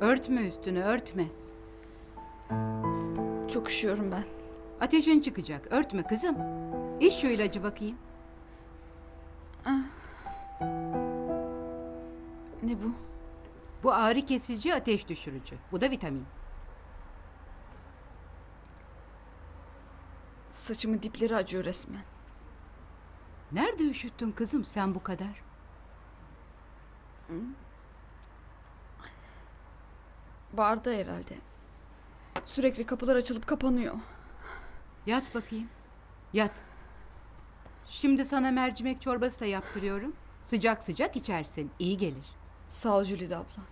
Örtme üstünü örtme. Çok üşüyorum ben. Ateşin çıkacak. Örtme kızım. İç şu ilacı bakayım. Ne bu? Bu ağrı kesici ateş düşürücü. Bu da vitamin. Saçımın dipleri acıyor resmen. Nerede üşüttün kızım sen bu kadar? Barda herhalde. Sürekli kapılar açılıp kapanıyor. Yat bakayım. Yat. Şimdi sana mercimek çorbası da yaptırıyorum. Sıcak sıcak içersin. İyi gelir. Sağ ol Jülide abla.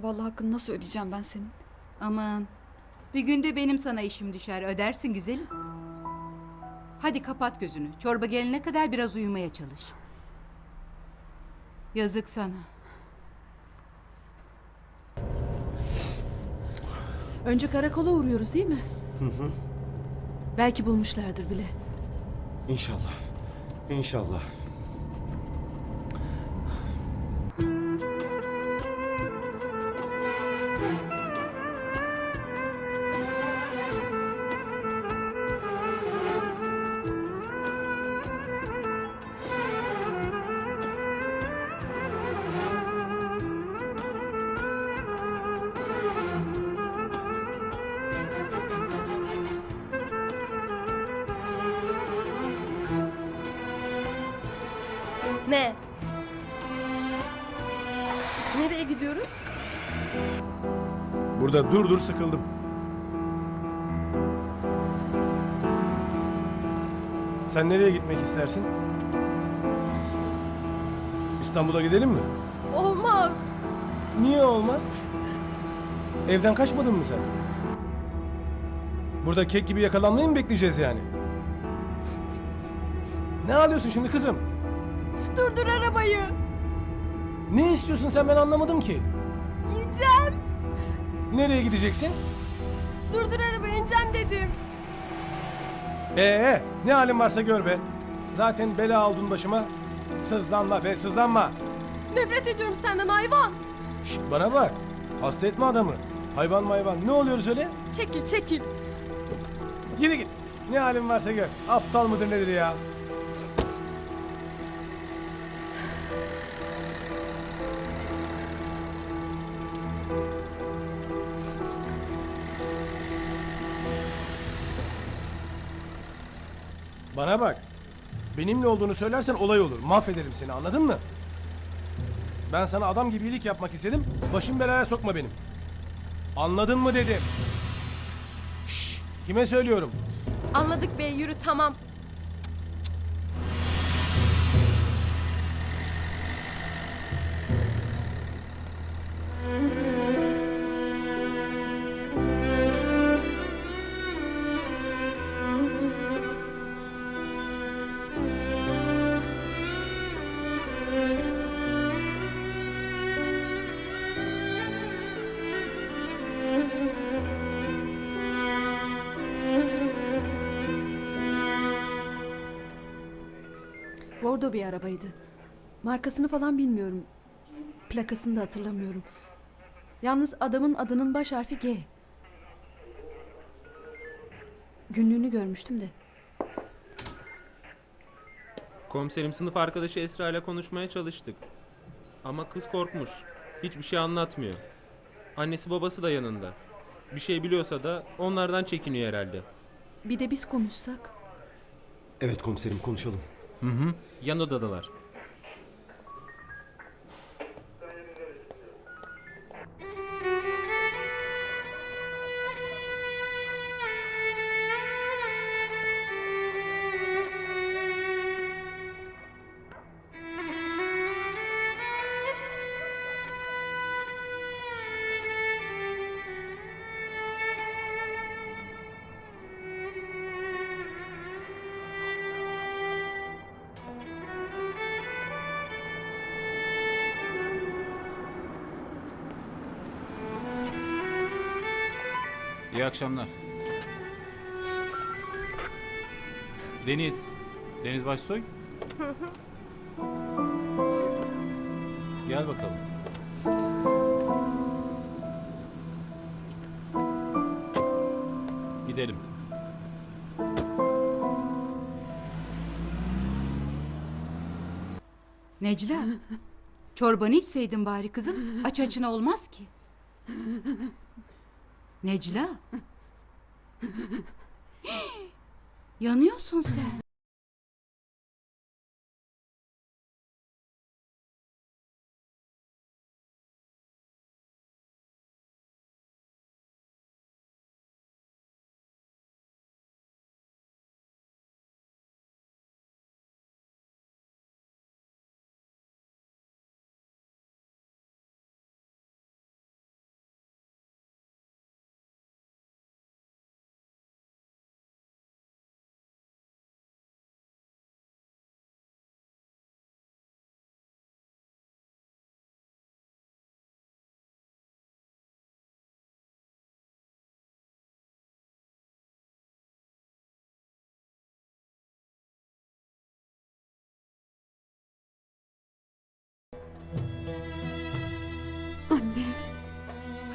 Vallahi hakkını nasıl ödeyeceğim ben senin? Aman. Bir günde benim sana işim düşer. Ödersin güzelim. Hadi kapat gözünü. Çorba gelene kadar biraz uyumaya çalış. Yazık sana. Önce karakola uğruyoruz değil mi? Belki bulmuşlardır bile. İnşallah. İnşallah. Ne? Nereye gidiyoruz? Burada dur dur sıkıldım. Sen nereye gitmek istersin? İstanbul'a gidelim mi? Olmaz. Niye olmaz? Evden kaçmadın mı sen? Burada kek gibi yakalanmayı mı bekleyeceğiz yani? Ne alıyorsun şimdi kızım? Durdur arabayı. Ne istiyorsun sen ben anlamadım ki. İneceğim. Nereye gideceksin? Durdur arabayı ineceğim dedim. Ee, ne halin varsa gör be. Zaten bela aldın başıma. Sızlanma be sızlanma. Nefret ediyorum senden hayvan. Şşt bana bak. Hasta etme adamı. Hayvan mayvan. Ne oluyoruz öyle? Çekil çekil. Yürü git. Ne halin varsa gör. Aptal mıdır nedir ya? Bana bak. Benimle olduğunu söylersen olay olur. Mahvederim seni anladın mı? Ben sana adam gibi iyilik yapmak istedim. Başım belaya sokma benim. Anladın mı dedim. Şşş. Kime söylüyorum? Anladık bey yürü tamam. Bordo bir arabaydı. Markasını falan bilmiyorum. Plakasını da hatırlamıyorum. Yalnız adamın adının baş harfi G. Günlüğünü görmüştüm de. Komiserim sınıf arkadaşı Esra ile konuşmaya çalıştık. Ama kız korkmuş. Hiçbir şey anlatmıyor. Annesi babası da yanında. Bir şey biliyorsa da onlardan çekiniyor herhalde. Bir de biz konuşsak. Evet komiserim konuşalım. Yan odadalar. İyi akşamlar. Deniz. Deniz Başsoy. Gel bakalım. Gidelim. Necla. Çorbanı içseydin bari kızım. Aç açına olmaz ki. Necla. Yanıyorsun sen. Anne.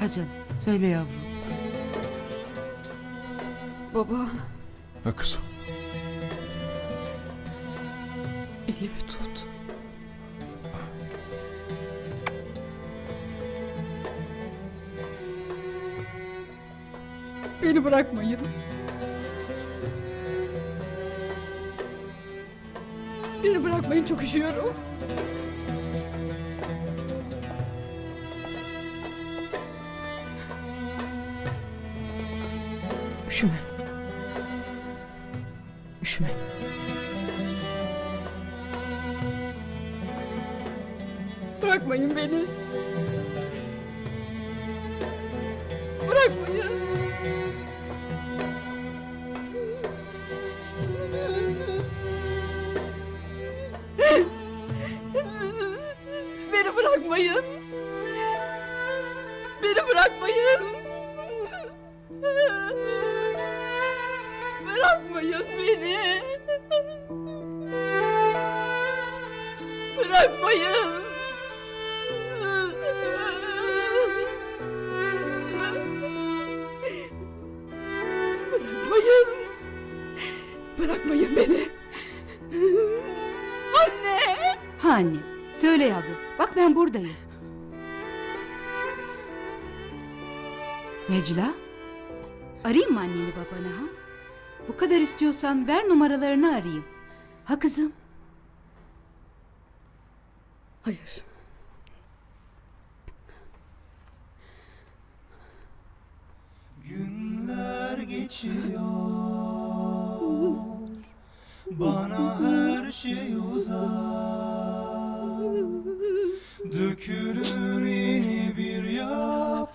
Ha canım söyle yavrum. Baba. Ha kızım. Elimi tut. Beni bırakmayın. Beni bırakmayın çok üşüyorum. Üşüme. Bırakmayın beni. Bırakmayın. Beni bırakmayın. Beni. Bırakmayın annem. Söyle yavrum. Bak ben buradayım. Necla. Arayayım mı anneni babanı ha? Bu kadar istiyorsan ver numaralarını arayayım. Ha kızım? Hayır. Günler geçiyor Bana her şey uzak Dökülür yeni bir yaprak